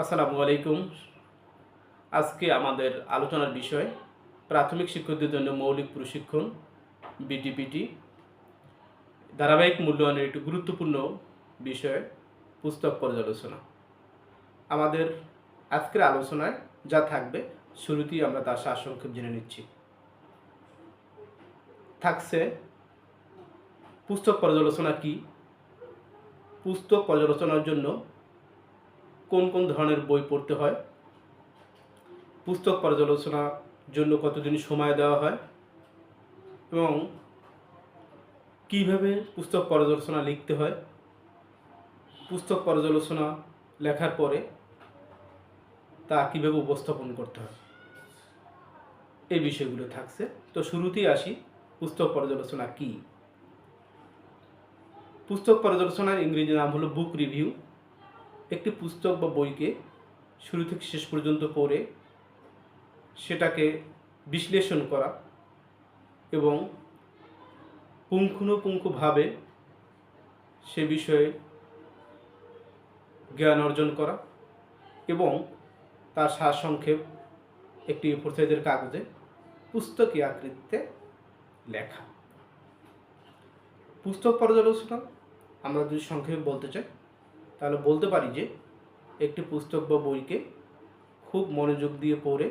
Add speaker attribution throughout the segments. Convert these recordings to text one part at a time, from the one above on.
Speaker 1: আসসালামু আলাইকুম। আজকে আমাদের আলোচনার বিষয়, প্রাথমিক শিক্ষকদের জন্য মৌলিক প্রশিক্ষণ, বিটিপিটি। ধারাবাহিক মূল্যায়নের একটি গুরুত্বপূর্ণ বিষয়, পুস্তক পর্যালোচনা। আমাদের আজকের আলোচনায় যা থাকবে, শুরুতেই আমরা তার সারসংক্ষেপ জেনে নিচ্ছি। থাকছে, পুস্তক পর্যালোচনা কি? পুস্তক পর্যালোচনার জন্য কোন কোন ধরনের বই পড়তে হয়? পুস্তক পর্যালোচনার জন্য কতদিন সময় দেওয়া হয়? এবং কীভাবে পুস্তক পর্যালোচনা লিখতে হয়? পুস্তক পর্যালোচনা লেখার পরে তা কীভাবে উপস্থাপন করতে হয়? এই বিষয়গুলো থাকছে। তো শুরুতেই আসি, পুস্তক পর্যালোচনা কি? পুস্তক পর্যালোচনার ইংরেজি নাম হলো বুক রিভিউ। একটি পুস্তক বা বইকে শুরু থেকে শেষ পর্যন্ত পড়ে সেটাকে বিশ্লেষণ করা এবং পুঙ্খানুপুঙ্খভাবে সে বিষয়ে জ্ঞান অর্জন করা এবং তার সারসংক্ষেপ একটি প্রসারিতের কাগজে পুস্তকী আকৃতিতে লেখা। পুস্তক পর্যালোচনা, আমরা যদি সংক্ষেপে বলতে চাই তাহলে বলতে পারি যে একটি পুস্তক বা বইকে খুব মনোযোগ দিয়ে পড়ে,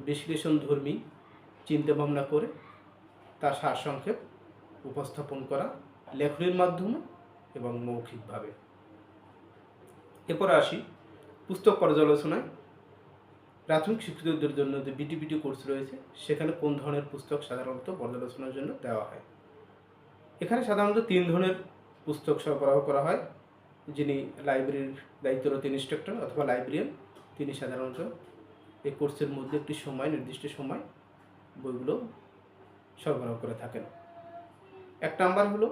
Speaker 1: বিশ্লেষণধর্মী চিন্তাভাবনা করে, তার সারসংক্ষেপ উপস্থাপন করা লেখনীর মাধ্যমে এবং মৌখিকভাবে। এরপর আসি পুস্তক পর্যালোচনায়। প্রাথমিক শিক্ষিতদের জন্য যে বিটিবিটি কোর্স রয়েছে, সেখানে কোন ধরনের পুস্তক সাধারণত পর্যালোচনার জন্য দেওয়া হয়? এখানে সাধারণত তিন ধরনের পুস্তক সরবরাহ করা হয়। যিনি লাইব্রেরির দায়িত্বরত ইনস্ট্রাক্টর অথবা লাইব্রেরিয়ান তিনি সাধারণত এই কোর্সের মধ্যে একটি সময়, নির্দিষ্ট সময় বইগুলো সরবরাহ করে থাকেন। এক নাম্বার হলো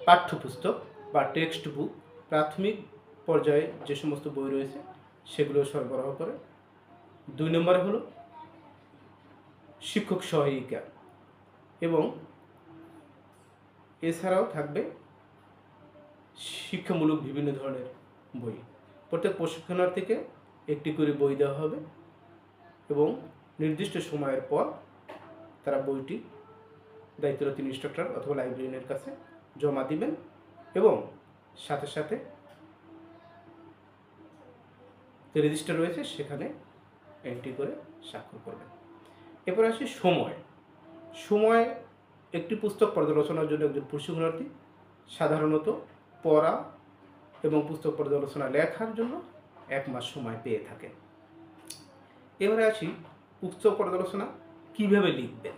Speaker 1: পাঠ্যপুস্তক বা টেক্সট বুক প্রাথমিক পর্যায়ে যে সমস্ত বই রয়েছে, সেগুলো সরবরাহ করে। দুই নম্বর হলো শিক্ষক সহায়িকা এবং এছাড়াও থাকবে শিক্ষামূলক বিভিন্ন ধরনের বই। প্রত্যেক প্রশিক্ষণার্থীকে একটি করে বই দেওয়া হবে এবং নির্দিষ্ট সময়ের পর তারা বইটি দায়িত্বরত ইনস্ট্রাক্টর অথবা লাইব্রেরিয়ানের কাছে জমা দিবেন এবং সাথে সাথে যে রেজিস্টার রয়েছে সেখানে এন্ট্রি করে স্বাক্ষর করবেন। এরপর আসি সময়। সময় একটি পুস্তক পর্যালোচনার জন্য একজন প্রশিক্ষণার্থী সাধারণত পড়া এবং পুস্তক পর্যালোচনা লেখার জন্য এক মাস সময় পেয়ে থাকে এবারে আসি পুস্তক পর্যালোচনা কীভাবে লিখবেন?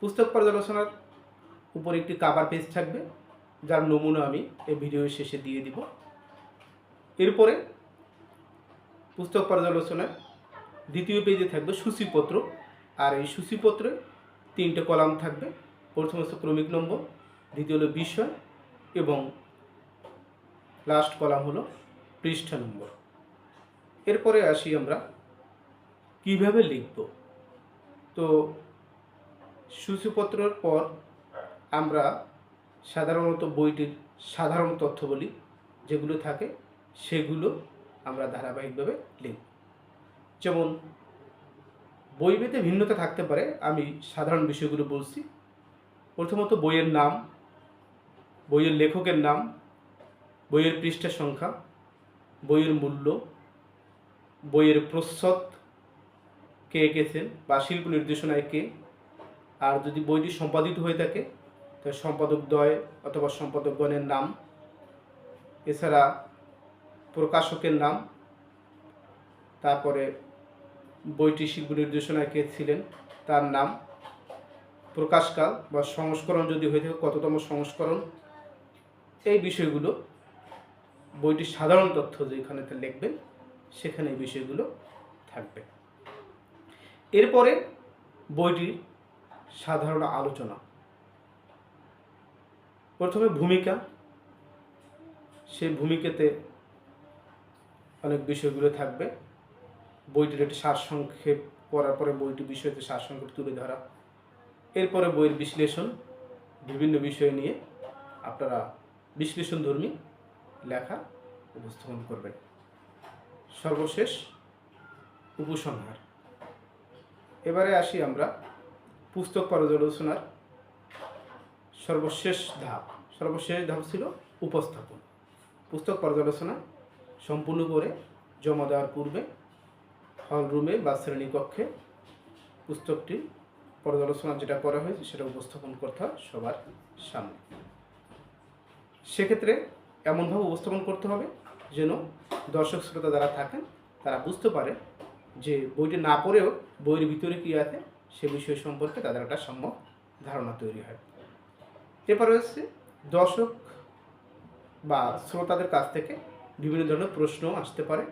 Speaker 1: পুস্তক পর্যালোচনার উপর একটি কাভার পেজ থাকবে, যার নমুনা আমি এই ভিডিওর শেষে দিয়ে দিব। এরপরে পুস্তক পর্যালোচনায় দ্বিতীয় পেজে থাকবে সূচিপত্র, আর এই সূচিপত্রে তিনটে কলাম থাকবে। প্রথম হচ্ছে ক্রমিক নম্বর, দ্বিতীয় হলো বিষয় এবং লাস্ট কলাম হলো পৃষ্ঠা নম্বর। এরপরে আসি আমরা কীভাবে লিখব? তো সূচিপত্রের পর আমরা সাধারণত বইটির সাধারণ তথ্যবলী যেগুলো থাকে সেগুলো আমরা ধারাবাহিকভাবে লিখব। যেমন বইবেতে ভিন্নতা থাকতে পারে, আমি সাধারণ বিষয়গুলো বলছি। প্রথমত বইয়ের নাম, বইয়ের লেখকের নাম বইয়ের পৃষ্ঠা সংখ্যা, বইয়ের মূল্য, বইয়ের প্রচ্ছদ, কে এঁকেছেন বা শিল্প নির্দেশনায় কে, আর যদি বইটি সম্পাদিত হয়ে থাকে তো সম্পাদক দ্বয় অথবা সম্পাদকগণের নাম, এছাড়া প্রকাশকের নাম, তারপরে বইটি শিল্প নির্দেশনায় কে ছিলেন, তার নাম, প্রকাশকাল বা সংস্করণ যদি হয়ে থাকে, কততম সংস্করণ, এই বিষয়গুলো বইটির সাধারণ তথ্য যেখানে লিখবেন, সেখানে এই বিষয়গুলো থাকবে। এরপরে বইটির সাধারণ আলোচনা। প্রথমে ভূমিকা। সেই ভূমিকাতে অনেক বিষয়গুলো থাকবে। বইটির একটি সারসংক্ষেপ পড়ার পরে বইটি বিষয়তে সারসংক্ষেপ তুলে ধরা। এরপরে বইয়ের বিশ্লেষণ। বিভিন্ন বিষয় নিয়ে আপনারা বিশ্লেষণধর্মী লেখা উপস্থাপন করবেন। সর্বশেষ উপসংহার। এবারে আসি আমরা পুস্তক পর্যালোচনার সর্বশেষ ধাপ। সর্বশেষ ধাপ ছিল উপস্থাপন। পুস্তক পর্যালোচনা সম্পূর্ণ করে জমা দেওয়ার পূর্বে হল রুমে বা শ্রেণীকক্ষে পুস্তকটি পর্যালোচনা যেটা করা হয়েছে সেটা উপস্থাপন করতে হয় সবার সামনে। সেক্ষেত্রে এমনভাবে উপস্থাপন করতে হবে যেন দর্শক শ্রোতা যারা থাকেন, তারা বুঝতে পারে যে বইটি না পড়েও বইয়ের ভিতরে কী আছে, সে বিষয় সম্পর্কে তাদের একটা সম্যক ধারণা তৈরি হয়। এরপর হচ্ছে দর্শক বা শ্রোতাদের কাছ থেকে বিভিন্ন ধরনের প্রশ্ন আসতে পারে।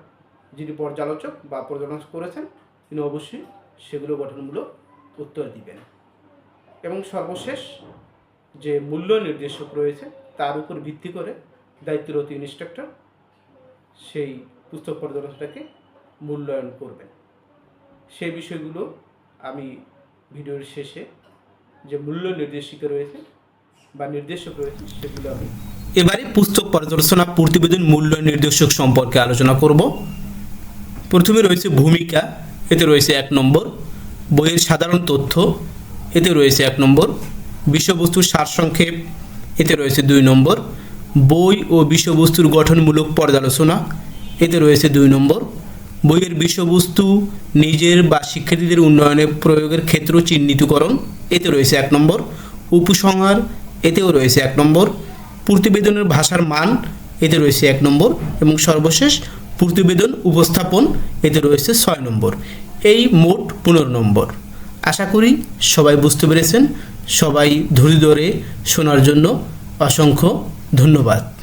Speaker 1: যিনি পর্যালোচক বা পর্যালোচনা করেছেন, তিনি অবশ্যই সেগুলো গঠনমূলক উত্তর দিবেন। এবং সর্বশেষ যে মূল্য নির্দেশক রয়েছে, তার উপর ভিত্তি করে দায়িত্বরত ইনস্ট্রাক্টর সেই পুস্তক পর্যালোচনাটাকে মূল্যায়ন করবেন। সেই বিষয়গুলো আমি ভিডিওর শেষে যে মূল্য নির্দেশিকা রয়েছে বা নির্দেশক রয়েছে সেগুলো আমি
Speaker 2: এবারে পুস্তক পর্যালোচনা প্রতিবেদন মূল্য নির্দেশক সম্পর্কে আলোচনা করব। প্রথমে রয়েছে ভূমিকা, এতে রয়েছে এক নম্বর। বইয়ের সাধারণ তথ্য, এতে রয়েছে এক নম্বর। বিষয়বস্তুর সারসংক্ষেপ, এতে রয়েছে দুই নম্বর। বই ও বিষয়বস্তুর গঠনমূলক পর্যালোচনা। এতে রয়েছে দুই নম্বর, বইয়ের বিষয়বস্তু নিজের বা শিক্ষার্থীদের উন্নয়নে প্রয়োগের ক্ষেত্র চিহ্নিতকরণ। এতে রয়েছে এক নম্বর, উপসংহার। এতেও রয়েছে এক নম্বর, প্রতিবেদনের ভাষার মান। এতে রয়েছে এক নম্বর এবং সর্বশেষ, প্রতিবেদন উপস্থাপন। এতে রয়েছে ছয় নম্বর। এই মোট পনেরো নম্বর। আশা করি সবাই বুঝতে পেরেছেন। সবাই ধৈর্য ধরে শোনার জন্য অসংখ্য ধন্যবাদ।